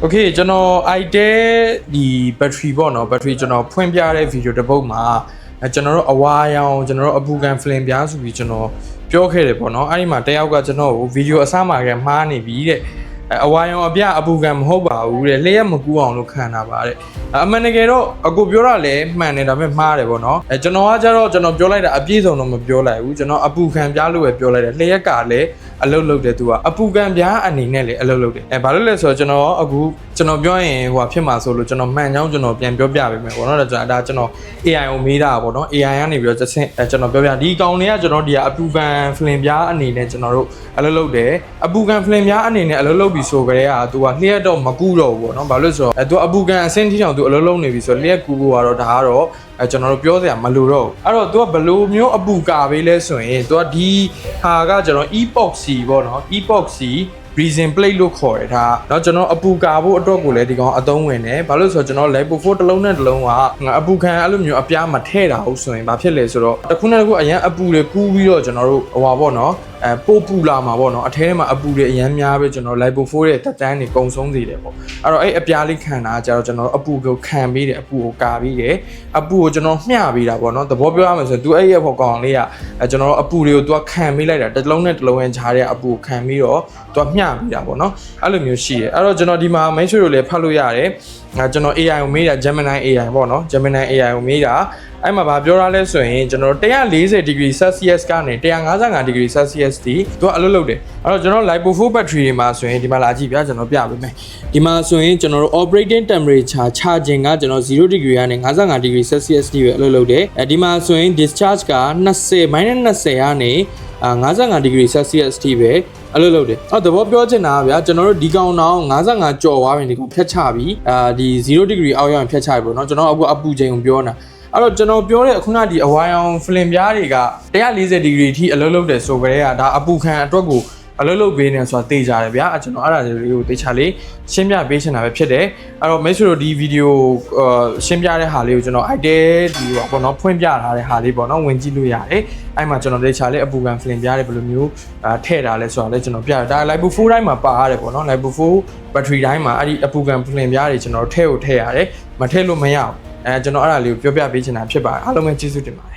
โอเคကျွန်တော် idea ဒီ battery ပေါ့နော် battery ကျွန်တော်ဖွင့်ပြတဲ့ video တစ်ပုဒ်မှာအဲကျွန်တော်တို့အဝါရောင်ကျွန်တော်တို့အပူခံ flame ပြားဆိုပြီးကျွန်တော်ပြောခဲ့တယ်ပေါ့နော်အဲ့ဒီမှာတယောက်ကကျွန်တော်ကို video အစမှာကမှားနေပြီတဲ့အဲအဝါရောင်အပြအပူခံမဟုတ်ပါဘူးတဲ့လျှက်မကူအောင်လို့ခံတာပါတဲ့အမှန်တကယ်တော့အကိုပြောတာလည်းမှန်တယ်ဒါပေမဲ့မှားတယ်ပေါ့နော်အဲကျွန်တော်ကကျတော့ကျွန်တော်ပြောလိုက်တာအပြည့်စုံတော့မပြောလိုက်ဘူးကျွန်တော်အပူခံပြားလို့ပဲပြောလိုက်တယ်လျှက်ကလည်း အလုတ်လုတ်တယ်သူကအပူခံပြားအနေနဲ့လေအလုတ်လုတ်တယ်အဲဘာလို့လဲဆိုတော့ကျွန်တော်အခုကျွန်တော်ပြောရင်ဟိုဖြစ်မှာဆိုလို့ကျွန်တော်မှန်ချောင်းကျွန်တော်ပြန်ပြောပြပေးမယ်ပေါ့နော်ဒါကြောင့်ဒါကျွန်တော် AI ကိုမေးတာပေါ့နော် AI ကနေပြီးတော့တစ်ဆင့်အဲကျွန်တော်ပြောပြဒီကောင်တွေကကျွန်တော်ဒီကအပူခံ flame ပြားအနေနဲ့ကျွန်တော်တို့အလုတ်လုတ်တယ်အပူခံ flame ပြားအနေနဲ့အလုတ်လုတ်ပြီဆိုကြတဲ့ကသူကလျှက်တော့မကူတော့ဘူးပေါ့နော်ဘာလို့လဲဆိုတော့အဲသူအပူခံအဆင့်ထိအောင်သူအလုတ်လုတ်နေပြီဆိုတော့လျှက်ကူဖို့ကတော့ဒါကတော့ အဲကျွန်တော်တို့ပြောစရာမလိုတော့ဘူးအဲ့တော့ तू ကဘယ်လိုမျိုးအပူကာပေးလဲဆိုရင် तू ကဒီဟာကကျွန်တော် epoxy ပေါ့နော် epoxy reason plate လို့ခေါ်တယ်ဒါเนาะကျွန်တော်အပူကာဖို့အတွက်ကိုလည်းဒီကောင်အသုံးဝင်တယ်ဘာလို့လဲဆိုတော့ကျွန်တော် level 4တစ်လုံးနဲ့တစ်လုံးကအပူခံအဲ့လိုမျိုးအပြားမထဲ့တာဟုတ်ဆိုရင်ဘာဖြစ်လဲဆိုတော့တစ်ခုနဲ့တစ်ခုအရန်အပူတွေကူးပြီးတော့ကျွန်တော်တို့ဟိုပါပေါ့နော် အဲပို့ပူလာမှာပေါ့နော်အထဲထဲမှာအပူတွေအရန်များပဲကျွန်တော် level 4ရဲ့တက်တန်းတွေကုံဆုံးစေတယ်ပေါ့အဲ့တော့အဲ့အပြားလေးခံတာကကျတော့ကျွန်တော်အပူကိုခံပြီးတယ်အပူကိုကာပြီးတယ်အပူကိုကျွန်တော်မျှပြီးတာပေါ့နော်သဘောပြောရမယ်ဆိုရင် तू အဲ့ရဲ့ပေါ့ကောင်လေးကအဲကျွန်တော်အပူတွေကို तू ခံပြီးလိုက်တာတစ်လုံးနဲ့တစ်လုံးရဲ့ခြားတဲ့အပူကိုခံပြီးတော့ तू မျှပြီးတာပေါ့နော်အဲ့လိုမျိုးရှိတယ်အဲ့တော့ကျွန်တော်ဒီမှာ main show ကိုလည်းဖတ်လို့ရတယ်အဲကျွန်တော် AI ကိုမေးတာ Gemini AI ပေါ့နော် Gemini AI ကိုမေးတာ အဲ့မှာဗာပြောရလဲဆိုရင်ကျွန်တော်140 degree Celsius ကနေ155 degree Celsius တိသူကအလုပ်လုပ်တယ်အဲ့တော့ကျွန်တော် Lipo 4 battery တွေမှာဆိုရင်ဒီမှာလာကြည့်ဗျာကျွန်တော်ပြပေးမယ်ဒီမှာဆိုရင်ကျွန်တော်တို့ operating temperature charging ကကျွန်တော်0 degree ကနေ55 degree Celsius တိပဲအလုပ်လုပ်တယ်အဲဒီမှာဆိုရင် discharge က20 20ကနေအာ55 degree Celsius တိပဲအလုပ်လုပ်တယ်။အော်သဘောပြောချင်တာကဗျာကျွန်တော်တို့ဒီကောင်တော့55ကြော်သွားပြီဒီကောင်ဖြတ်ချပြီးအာဒီ0 degree အောက်ရောက်ရင်ဖြတ်ချပြီပေါ့နော်ကျွန်တော်အခုအပူချိန်ကိုပြောနေတာ အဲ့တော့ကျွန်တော်ပြောတဲ့ခုနဒီအဝိုင်းအောင်ဖလင်ပြားတွေက140ဒီဂရီထိအလုပ်လုပ်တယ်ဆိုကြတဲ့ကဒါအပူခံအတွက်ကိုအလုပ်လုပ်ပေးနေဆိုတာသိကြတယ်ဗျာအဲကျွန်တော်အဲ့ဒါလေးကိုသိချလေးရှင်းပြပေးချင်တာပဲဖြစ်တယ်အဲ့တော့မိတ်ဆွေတို့ဒီဗီဒီယိုရှင်းပြတဲ့ဟာလေးကိုကျွန်တော် idea ဒီပေါ့နော်ဖွင့်ပြထားတဲ့ဟာလေးပေါ့နော်ဝင်ကြည့်လို့ရတယ်အဲ့မှာကျွန်တော်သိချလေးအပူခံဖလင်ပြားတွေဘယ်လိုမျိုးအာထည့်ထားလဲဆိုတာလည်းကျွန်တော်ပြတယ်ဒါ Live 4တိုင်းမှာပါရတယ်ပေါ့နော် Live 4 battery တိုင်းမှာအဲ့ဒီအပူခံဖလင်ပြားတွေကျွန်တော်ထည့်ကိုထည့်ရတယ်မထည့်လို့မရဘူး အဲကျွန်တော်အဲ့ဒါလေးကိုပြောပြပေးချင်တာဖြစ်ပါတယ်အားလုံးပဲကျေးဇူးတင်ပါတယ်